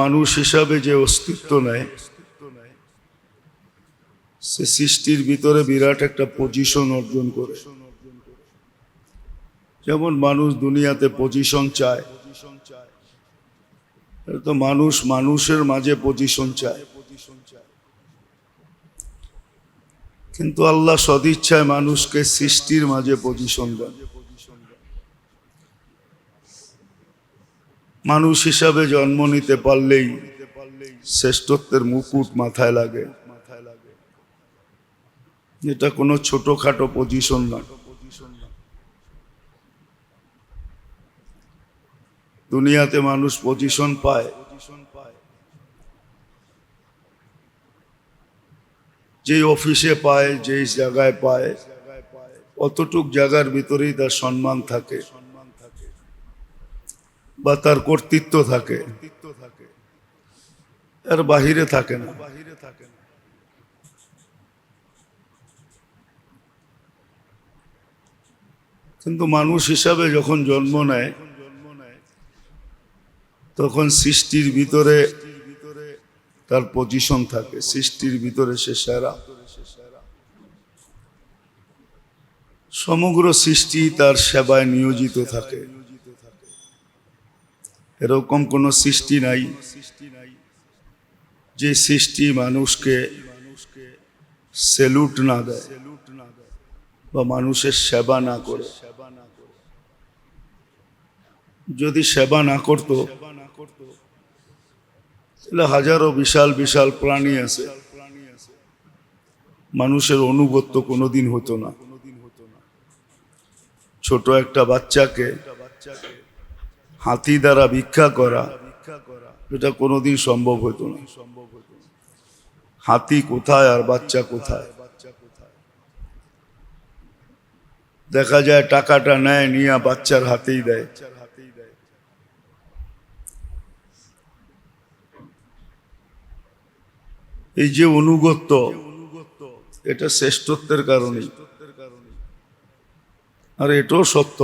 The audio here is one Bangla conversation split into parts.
মানুষ হিসাবে যে অস্তিত্ব নেয়, সে সৃষ্টির ভিতরে বিরাট একটা পজিশন অর্জন করে। যেমন মানুষ দুনিয়াতে পজিশন চায় তো মানুষ মানুষের মাঝে পজিশন চায়। কিন্তু আল্লাহ সদিচ্ছায় মানুষকে সৃষ্টির মাঝে পজিশন দেন। মানুষ হিসাবে জন্ম নিতে পারলেই শ্রেষ্ঠত্বের মুকুট মাথায় লাগে। এটা কোনো ছোটখাটো পজিশন না। দুনিয়াতে মানুষ পজিশন পায়। যে অফিসে পায়, যেই জায়গায় পায়, অতটুক জায়গার ভিতরেই তার সম্মান থাকে। বা তার কর্তৃত্ব থাকে। আর বাহিরে থাকে না। কিন্তু মানুষ হিসাবে যখন জন্ম নেয়, তখন সৃষ্টির ভিতরে তার পজিশন থাকে। সৃষ্টির ভিতরে সে সেরা। সমগ্র সৃষ্টি তার সেবায় নিয়োজিত থাকে। এরকম কোনো সৃষ্টি নাই যে সৃষ্টি মানুষকে সেলুট না দেয় বা মানুষের সেবা না করে। যদি সেবা না করত, তাহলে হাজারো বিশাল বিশাল প্রাণী আছে। মানুষের অনুগত্য কোনোদিন হতো না। ছোট একটা বাচ্চাকে হাতি দ্বারা ভিক্ষা করা, এটা কোনোদিন সম্ভব হতো না। হাতি কোথায় আর বাচ্চা কোথায়? দেখা যায় টাকাটা নেয়, নিয়ে বাচ্চার হাতেই দেয়। এই যে অনুগত্য, এটা শ্রেষ্ঠত্বের কারণে আর এটাও সত্য।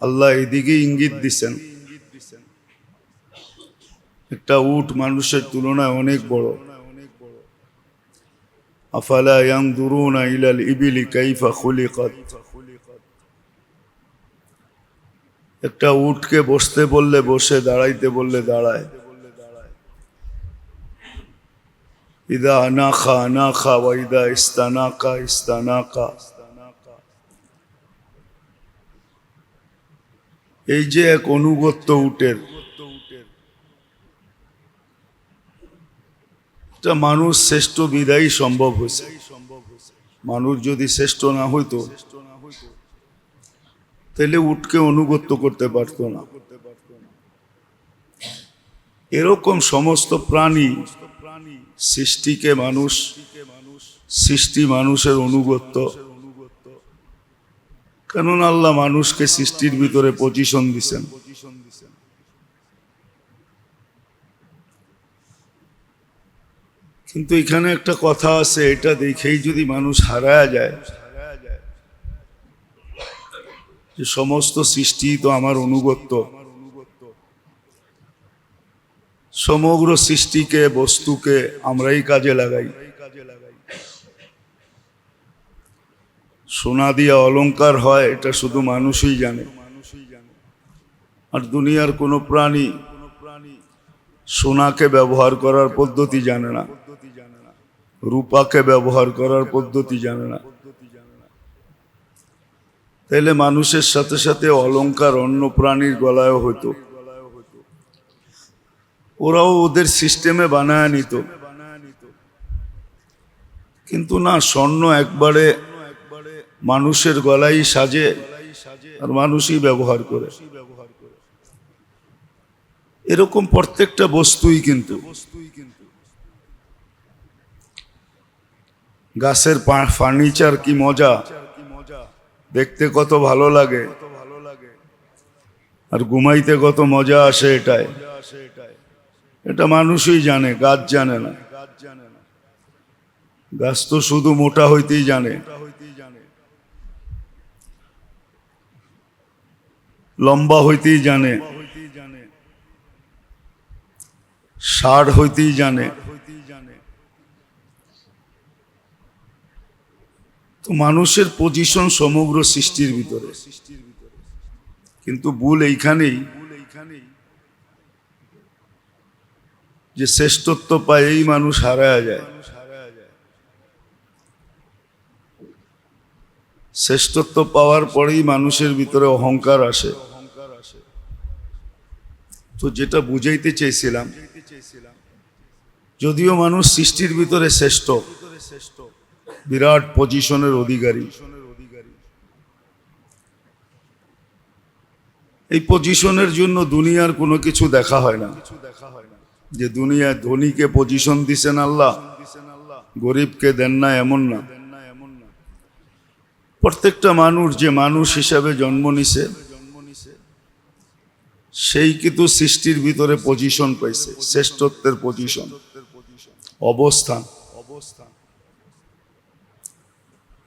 আল্লাহ এদিকে ইঙ্গিত দিছেন। একটা উট মানুষের তুলনায় অনেক বড়। আফালা ইয়ানদুরুনা ইলাল একটা উটকে বসতে বললে বসে, দাঁড়াইতে বললে দাঁড়ায়। ইদা আনাখা আনাখা ওয়া ইদা ইস্তানাকা ইস্তানাকা। এই যে এক অনুগত্য উটের। মানুষ শ্রেষ্ঠ বিদায়ী সম্ভব হয়েছে। মানুষ যদি শ্রেষ্ঠ না হইতো, তাহলে উটকে অনুগত্য করতে পারতো না। এরকম সমস্ত প্রাণী সৃষ্টিকে মানুষ, সৃষ্টি মানুষের অনুগত্য কেননা আল্লাহ মানুষকে সৃষ্টির ভিতরে পজিশন দিছেন। কিন্তু এখানে একটা কথা আছে, এটা দেখেই যদি মানুষ হারায় যায়, যে সমস্ত সৃষ্টি তো আমার অনুগত্য। সমগ্র সৃষ্টিকে, বস্তুকে আমরাই কাজে লাগাই। সোনা দিয়ে অলংকার হয়, এটা শুধু মানুষই জানে। আর দুনিয়ার কোনো প্রাণী সোনাকে ব্যবহার করার পদ্ধতি জানে না, রূপাকে ব্যবহার করার পদ্ধতি জানে না। তাহলে মানুষের সাথে সাথে অলংকার অন্য প্রাণীর গলায়ও হতো ওরাও ওদের সিস্টেমে বানায় নিত। কিন্তু না, স্বর্ণ একবারে মানুষের গলায় সাজে আর মানুষই ব্যবহার করে। এরকম প্রত্যেকটা বস্তুই কিন্তু। গাছের ফার্নিচার কি মজা? দেখতে কত ভালো লাগে। আর ঘুমাইতে কত মজা আসে এটাই এটা মানুষই জানে, গাছ জানে না। গাছ তো শুধু মোটা হইতেই জানে। লম্বা হইতেই জানে ষাট হইতেই জানে। তো মানুষের পজিশন সমগ্র সৃষ্টির ভিতরে। কিন্তু ভুল এইখানেই যে শ্রেষ্ঠত্ব পায়েই মানুষ হারায় যায়। শ্রেষ্ঠত্ব পাওয়ার পরেই মানুষের ভিতরে অহংকার আসে। তো যেটা বুঝাইতে চেয়েছিলাম যদিও মানুষ সৃষ্টির ভিতরে শ্রেষ্ঠ, বিরাট পজিশনের অধিকারী। এই পজিশনের জন্য দুনিয়ার কোনো কিছু দেখা হয় না। যে দুনিয়া ধনীকে পজিশন দিছেন আল্লাহ, গরিবকে দেন না এমন না। প্রত্যেকটা মানুষ যে মানুষ হিসাবে জন্ম নিছে সেই কিন্তু সৃষ্টির ভিতরে পজিশন পাইছে, শ্রেষ্ঠত্বের পজিশন অবস্থান অবস্থান।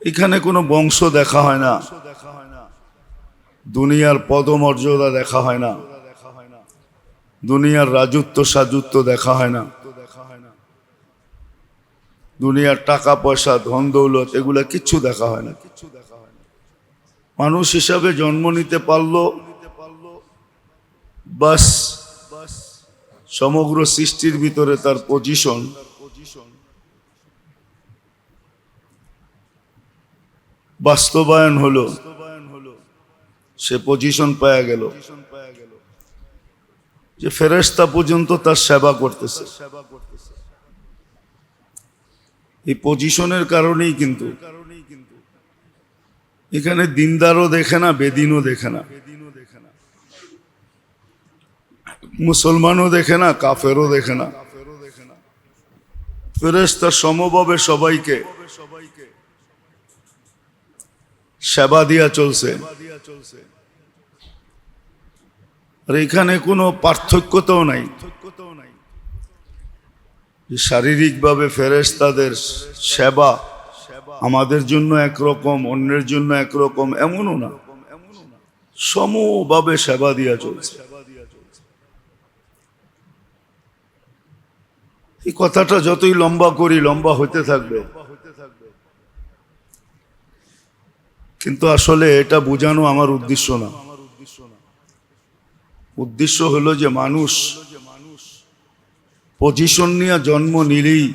এখানে কোনো বংশ দেখা হয় না। দুনিয়ার পদমর্যাদা দেখা হয় না। দুনিয়ার রাজত্ব সাজুত্ব দেখা হয় না। দুনিয়ার টাকা, পয়সা, ধন, দৌলত এগুলা কিচ্ছু দেখা হয় না। মানুষ হিসাবে জন্ম নিতে পারল বাস সমগ্র সৃষ্টির ভিতরে তার পজিশন বাস্তবায়ন হলো, সে পজিশন পাওয়া গেল। যে ফেরেস্তা পর্যন্ত তার সেবা করতেছে। এই পজিশনের কারণেই কিন্তু এখানে দিনদারও দেখে না, বেদিনও দেখে না। মুসলমানও দেখে না, কাফেরও দেখে না। ফেরেস্তা সমভাবে সবাইকে সেবা দিয়া চলছে। আর এখানে কোনো পার্থক্যতাও নাই। শারীরিকভাবে ফেরেস্তাদের সেবা আমাদের জন্য একরকম, অন্যের জন্য একরকম, এমনও না। সমভাবে সেবা দিয়া চলছে। এই কথাটা যতই লম্বা করি, লম্বা হতে থাকবে। কিন্তু আসলে এটা বোঝানো আমার উদ্দেশ্য না। উদ্দেশ্য হলো যে মানুষ পজিশন নিয়ে জন্ম নিলেই,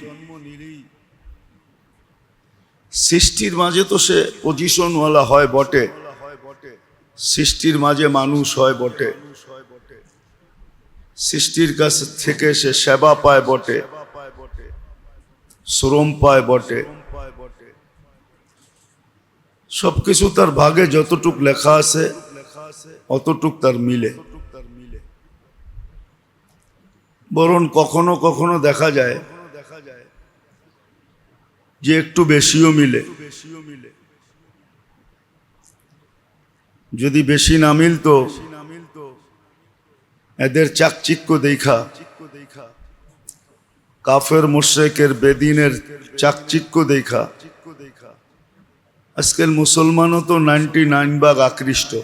সৃষ্টির মাঝে তো সে পজিশনওয়ালা হয় বটে। সৃষ্টির মাঝে মানুষ হয় বটে। সৃষ্টির কাছ থেকে সে সেবা পায় বটে। শ্রম পায় বটে। সবকিছু তার ভাগে যতটুক লেখা আছে, অতটুক তার মিলে। বরং কখনো কখনো দেখা যায় যে একটু বেশিও মিলে। যদি বেশি না মিলতো, এদের চাকচিক্য দেখা। কাফের মোশেকের বেদিনের চাকচিক্য দেখা। আজকের মুসলমানও তো নাইনটি নাইন ভাগ আকৃষ্ট।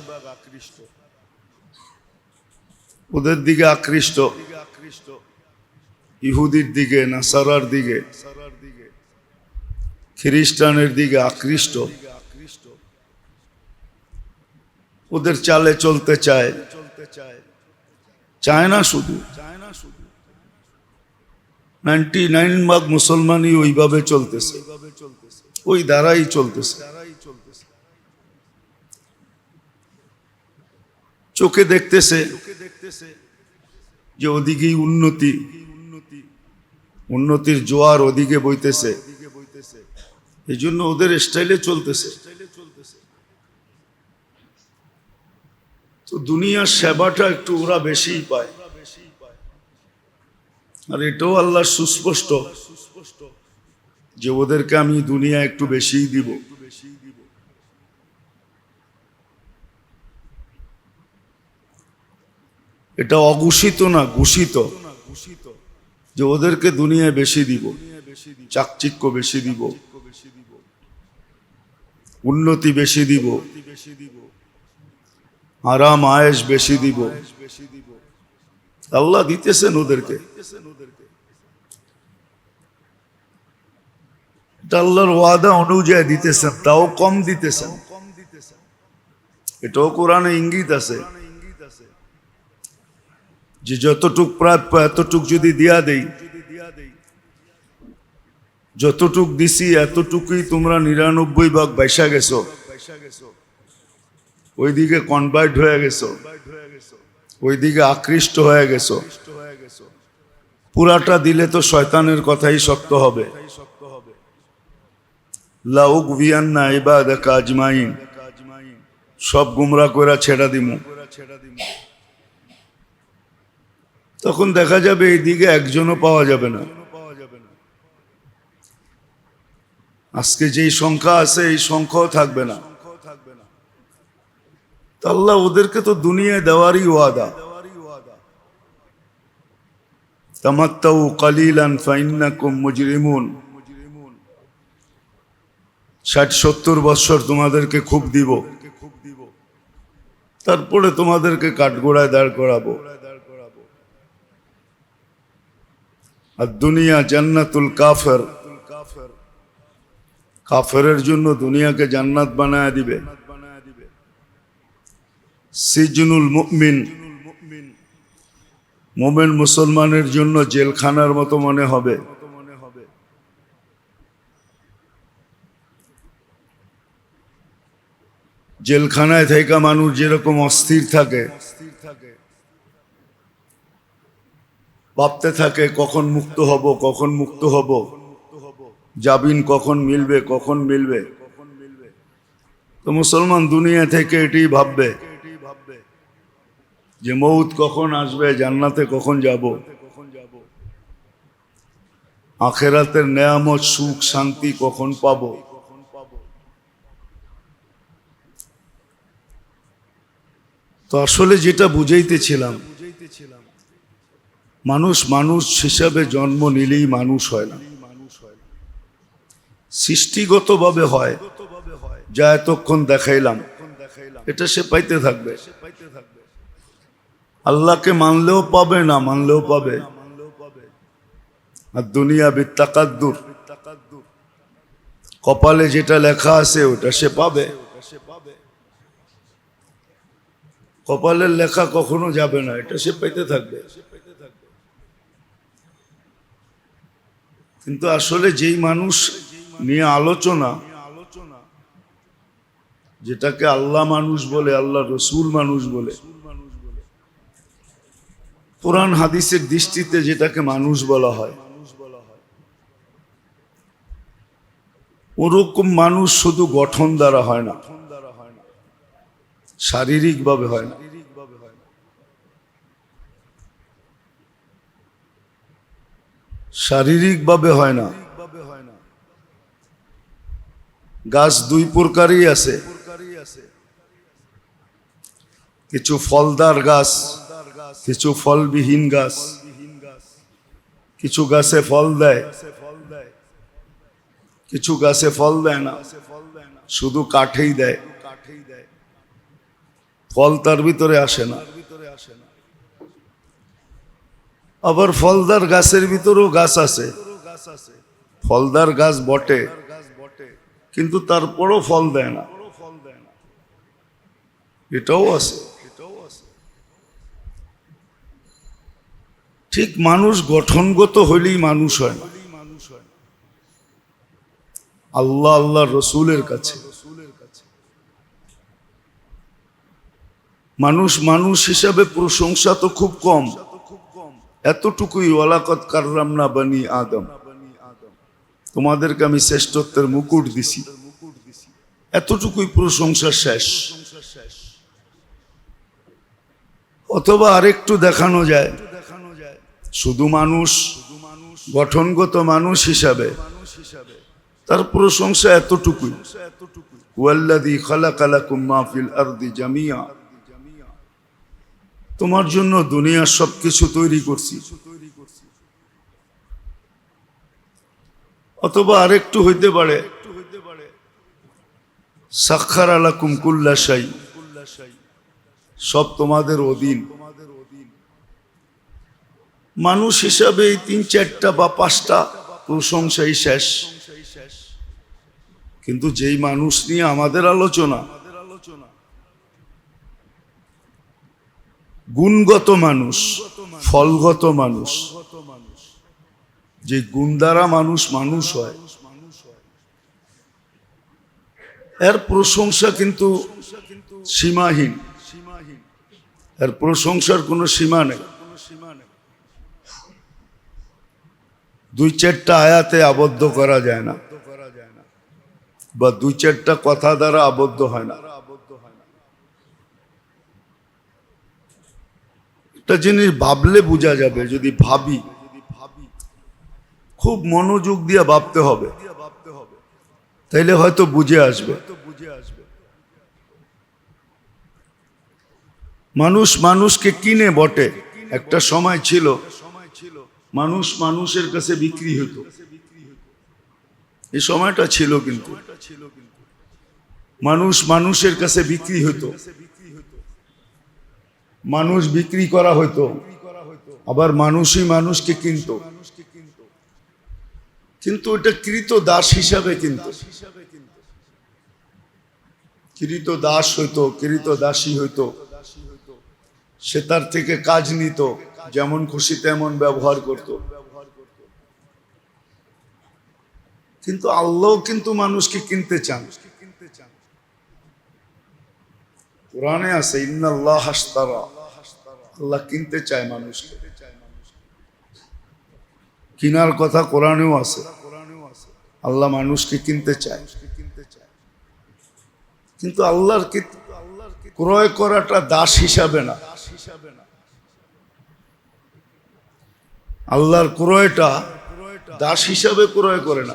ওদের দিকে আকৃষ্ট। ইহুদির দিকে, নাসারার দিকে, খ্রিস্টানের দিকে আকৃষ্ট। ওদের চালে চলতে চায়। চায় না শুধু। নাইনটি নাইন ভাগ মুসলমানই ওইভাবে চলতেছে। ওই দ্বারাই চলতেছে। চোখে দেখতেছে যে ওদিকেই উন্নতি, উন্নতির জোয়ার ওদিকে বইতেছে। এই জন্য ওদের স্টাইলে চলতেছে। তো দুনিয়ার সেবাটা একটু ওরা বেশিই পায়। আর এটাও আল্লাহ সুস্পষ্ট যে ওদেরকে আমি দুনিয়া একটু বেশিই দিব। এটা অঘোষিত না, ঘোষিত যে ওদেরকে দুনিয়ায় বেশি দিব, চাকচিক্য বেশি দিব, উন্নতি বেশি দিব, আরাম আয়েস বেশি দিব। আল্লাহ দিতেছেন ওদেরকে। আল্লাহর ওয়াদা অনুযায়ী দিতেছেন তাও কম দিতেছেন এটাও কোরআনে ইঙ্গিত আছে। যে যতটুক প্রাপ্য, এতটুক যদি দিয়া দেই, যতটুক দিছি, এতটুকুই তোমরা নিরানব্বই ভাগ বাইসা গেছো। ওইদিকে কনভার্ট হয়ে গেছো। ওইদিকে আকৃষ্ট হয়ে গেছো। পুরাটা দিলে তো শয়তানের কথাই শক্ত হবে। লাউক ভিয়ান্না ইবাদ কাজমাইন সব গুমরা করে ছেড়া দিমু। তখন দেখা যাবে এই দিকে একজনও পাওয়া যাবে না। আজকে যেই সংখ্যা আছে, এই সংখ্যাও থাকবে না। আল্লাহ ওদেরকে তো দুনিয়ায় দেওয়ারই ওয়াদা। ষাট, সত্তর বৎসর তোমাদেরকে খুব দিব। তারপরে তোমাদেরকে কাঠগোড়ায় দাঁড় করাবো। আর দুনিয়া জান্নাতুল কাফের। কাফেরের জন্য দুনিয়াকে জান্নাত বানায় দিবে। সিজনুল মুমিন। মোমেন মুসলমানের জন্য জেলখানার মতো মনে হবে। জেলখানায় থেকে মানুষ যেরকম অস্থির থাকে, ভাবতে থাকে কখন মুক্ত হব, কখন মুক্ত হব, জাবিন কখন মিলবে কখন মিলবে। তো মুসলমান দুনিয়া থেকে এটি ভাববে। যে মৌত কখন আসবে, জান্নাতে কখন যাব? আখেরাতের নেয়ামত, সুখ, শান্তি কখন পাবো? তো আসলে যেটা বুঝাইতেছিলাম, মানুষ মানুষ হিসাবে জন্ম নিলেই মানুষ হয় না। সৃষ্টিগতভাবে হয়, যা এতক্ষণ দেখাইলাম, এটা সে পাইতে থাকবে। আল্লাহকে মানলেও পাবে না মানলেও পাবে। আর দুনিয়া বিত্তাকাদ্দুর। কপালে যেটা লেখা আছে, ওটা সে পাবে। কপালের লেখা কখনো যাবে না, এটা সে পেতে থাকবে। কিন্তু আসলে যেই মানুষ নিয়ে আলোচনা, যেটাকে আল্লাহ মানুষ বলে, আল্লাহ রসুল মানুষ বলে কোরআন হাদিসের দৃষ্টিতে যেটাকে মানুষ বলা হয়। ওরকম মানুষ শুধু গঠন দ্বারা হয় না শারীরিক ভাবে হয় না। শারীরিক ভাবে হয় না। গাছ দুই প্রকারই আছে। কিছু ফলদার গাছ কিছু ফলবিহীন গাছ, কিছু গাছে ফল দেয়, কিছু গাছে ফল দেয় না, শুধু কাঠেই দেয়। ফল তার ভিতরে আসে না। আবার ফলদার গাছের ভিতরেও গাছ আছে। ফলদার গাছ বটে, কিন্তু তারপরও ফল দেয় না। এটাও আছে। ঠিক মানুষ গঠনগত হইলেই মানুষ হয় না। আল্লাহ আল্লাহ রসুলের কাছে। মানুষ মানুষ হিসাবে প্রশংসা তো খুব কম। এতটুকুই ওয়ালাকত কাররাম না বানি আদম। তোমাদেরকে আমি শ্রেষ্ঠত্বের মুকুট দিছি। এতটুকুই প্রশংসা শেষ। অথবা আরেকটু দেখানো যায়। শুধু মানুষ, গঠনগত মানুষ হিসাবে, তার প্রশংসা এতটুকুই। তোমার জন্য দুনিয়ার সবকিছু তৈরি করছি। অথবা আরেকটু হইতে পারে, সাক্ষার আলাকুম কুল্লাশাই সব তোমাদের অধীন। মানুষ হিসাবে এই তিন চারটা বা পাঁচটা প্রশংসাই শেষ। কিন্তু যেই মানুষ নিয়ে আমাদের আলোচনা, গুণগত মানুষ, ফলগত মানুষ, যে গুণ দ্বারা মানুষ মানুষ হয়, এর প্রশংসা কিন্তু সীমাহীন। এর প্রশংসার কোনো সীমা নেই। দুই চারটা আয়াতে আবদ্ধ করা যায় না। বা দুই চারটা কথা দ্বারা আবদ্ধ হয় না। একটা জিনিস ভাবলে বোঝা যাবে, যদি ভাবি, খুব মনোযোগ দিয়ে ভাবতে হবে। তাইলে হয়তো বুঝে আসবে। মানুষ মানুষকে কিনে বটে। একটা সময় ছিল মানুষ মানুষের কাছে বিক্রি হতো। এই সময়টা ছিল কিন্তু। মানুষ মানুষের কাছে বিক্রি হতো। মানুষ বিক্রি করা হতো। আবার মানুষই মানুষকে কিনতো। কিন্তু এটা কৃত দাস হিসাবে কিন্তু। কৃত দাস হইতো, কৃত দাসী হইতো। সে তার থেকে কাজ নিত। যেমন খুশি তেমন ব্যবহার করত। কিন্তু আল্লাহ কিন্তু মানুষকে কিনতে চান। কোরআনে আছে, ইন্নাল্লাহ হাসতারা আল্লাহ কিনতে চায় মানুষকে। কিনার কথা কোরআনেও আছে। আল্লাহ মানুষকে কিনতে চায়। কিন্তু আল্লাহর ক্রয় করাটা দাস হিসাবে না দাস হিসাবে না। আল্লাহর ক্রয়টা দাস হিসাবে ক্রয় করে না।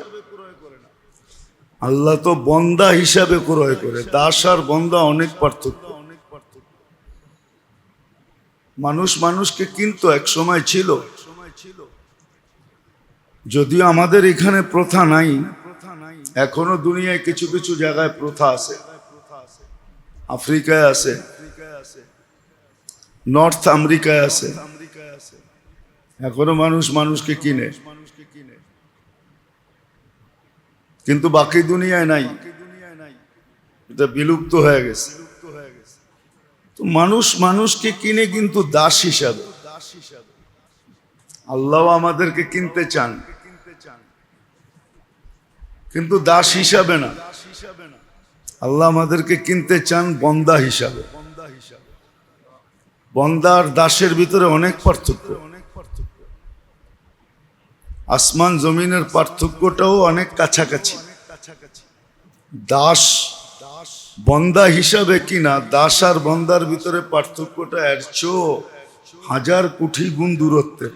আল্লাহ তো বন্দা হিসাবে ক্রয় করে। দাস আর বন্দা অনেক পার্থক্য। মানুষ মানুষকে কিন্তু এক সময় ছিল। যদিও আমাদের এখানে প্রথা নাই, এখনও দুনিয়ায় কিছু কিছু জায়গায় প্রথা আছে। আফ্রিকায় আছে, নর্থ আমেরিকায় আছে এখনও মানুষ মানুষকে কিনে। কিন্তু বাকি দুনিয়ায় নাই। এটা বিলুপ্ত হয়ে গেছে। তো মানুষ মানুষকে কিনে কিন্তু দাস হিসাবে। আল্লাহ আমাদেরকে কিনতে চান। কিন্তু দাস হিসাবে না। আল্লাহ আমাদেরকে কিনতে চান বন্দা হিসাবে। বন্দা আর দাসের ভিতরে অনেক পার্থক্য। আসমান জমিনের পার্থক্যটাও অনেক কাছাকাছি। দাস দাস বন্দা হিসাবে কিনা, দাস আর বন্দার ভিতরে পার্থক্যটা চেয়েও হাজার কোটি গুণ দূরত্বের।